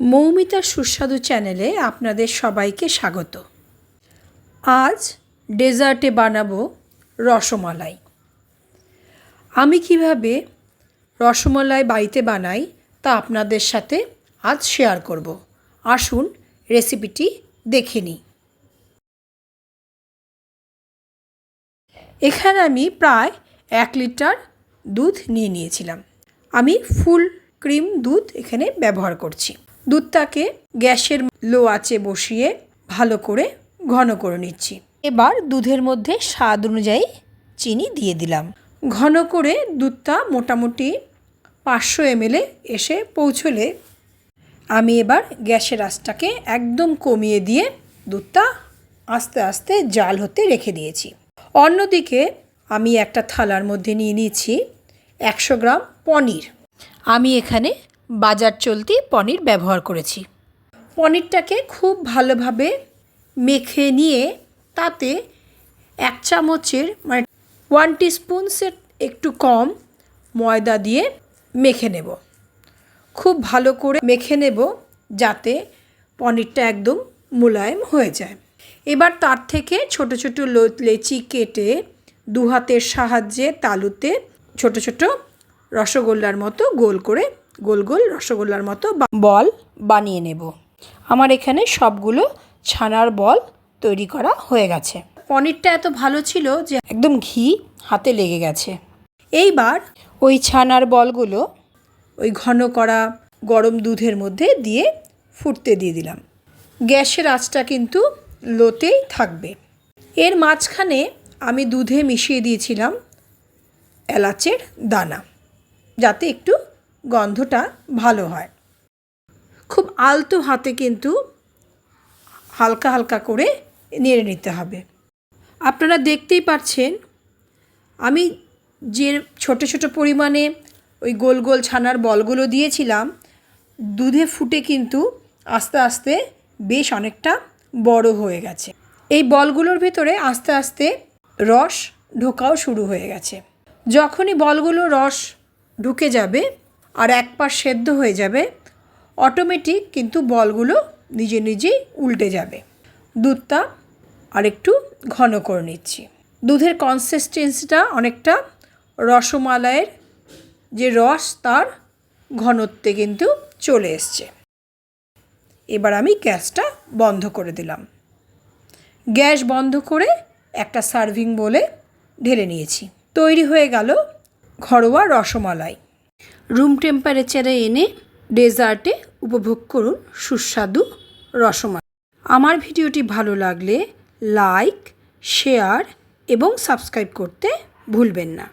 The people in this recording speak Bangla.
মৌমিতার সুস্বাদু চ্যানেলে আপনাদের সবাইকে স্বাগত। আজ ডেজার্টে বানাবো রসমালাই। আমি কীভাবে রসমালাই বাড়িতে বানাই তা আপনাদের সাথে আজ শেয়ার করব। আসুন রেসিপিটি দেখে নিই। এখানে আমি প্রায় এক লিটার দুধ নিয়ে নিয়েছিলাম। আমি ফুল ক্রিম দুধ এখানে ব্যবহার করছি। দুধটাকে গ্যাসের লো আঁচে বসিয়ে ভালো করে ঘন করে নিচ্ছি। এবার দুধের মধ্যে স্বাদ অনুযায়ী চিনি দিয়ে দিলাম। ঘন করে দুধটা মোটামুটি পাঁচশো এমএলে এসে পৌঁছলে আমি এবার গ্যাসের আঁচটাকে একদম কমিয়ে দিয়ে দুধটা আস্তে আস্তে জাল হতে রেখে দিয়েছি। অন্যদিকে আমি একটা থালার মধ্যে নিয়ে নিয়েছি একশো গ্রাম পনির। আমি এখানে বাজার চলতি পনির ব্যবহার করেছি। পনিরটাকে খুব ভালোভাবে মেখে নিয়ে তাতে এক চামচের মানে ওয়ান টিস্পুনসের একটু কম ময়দা দিয়ে মেখে নেব। খুব ভালো করে মেখে নেব যাতে পনিরটা একদম মোলায়েম হয়ে যায়। এবার তার থেকে ছোট ছোট লেচি কেটে দু হাতের সাহায্যে তালুতে ছোট ছোট রসগোল্লার মতো গোল করে গোল গোল রসগোল্লার মতো বল বানিয়ে নেব। আমার এখানে সবগুলো ছানার বল তৈরি করা হয়ে গেছে। পনিরটা এত ভালো ছিল যে একদম ঘি হাতে লেগে গেছে। এইবার ওই ছানার বলগুলো ওই ঘন করা গরম দুধের মধ্যে দিয়ে ফুটতে দিয়ে দিলাম। গ্যাসের আঁচটা কিন্তু লোতেই থাকবে। এর মাঝখানে আমি দুধে মিশিয়ে দিয়েছিলাম এলাচের দানা। যাতে একটু গন্ধটা ভালো হয়। খুব আলতো হাতে কিন্তু হালকা হালকা করে নেড়ে নিতে হবে। আপনারা দেখতেই পাচ্ছেন, আমি যে ছোট ছোট পরিমাণে ওই গোল গোল ছানার বলগুলো দিয়েছিলাম, দুধে ফুটে কিন্তু আস্তে আস্তে বেশ অনেকটা বড় হয়ে গেছে। এই বলগুলোর ভেতরে আস্তে আস্তে রস ঢোকাও শুরু হয়ে গেছে। যখনই বলগুলো রস ঢুকে যাবে আর এক পাশ সেদ্ধ হয়ে যাবে অটোমেটিক কিন্তু বলগুলো নিজে নিজেই উল্টে যাবে। দুধটা আরেকটু ঘন করে নিচ্ছি। দুধের কনসিস্টেন্সিটা অনেকটা রসমালাইয়ের যে রস তার ঘনত্বে কিন্তু চলে এসছে। এবার আমি গ্যাসটা বন্ধ করে দিলাম। গ্যাস বন্ধ করে একটা সার্ভিং বলে ঢেলে নিয়েছি। তৈরি হয়ে গেল ঘরোয়া রসমালাই। রুম টেম্পারেচারে এনে ডেজার্টে উপভোগ করুন সুস্বাদু রসমালাই। আমার ভিডিওটি ভালো লাগলে লাইক শেয়ার এবং সাবস্ক্রাইব করতে ভুলবেন না।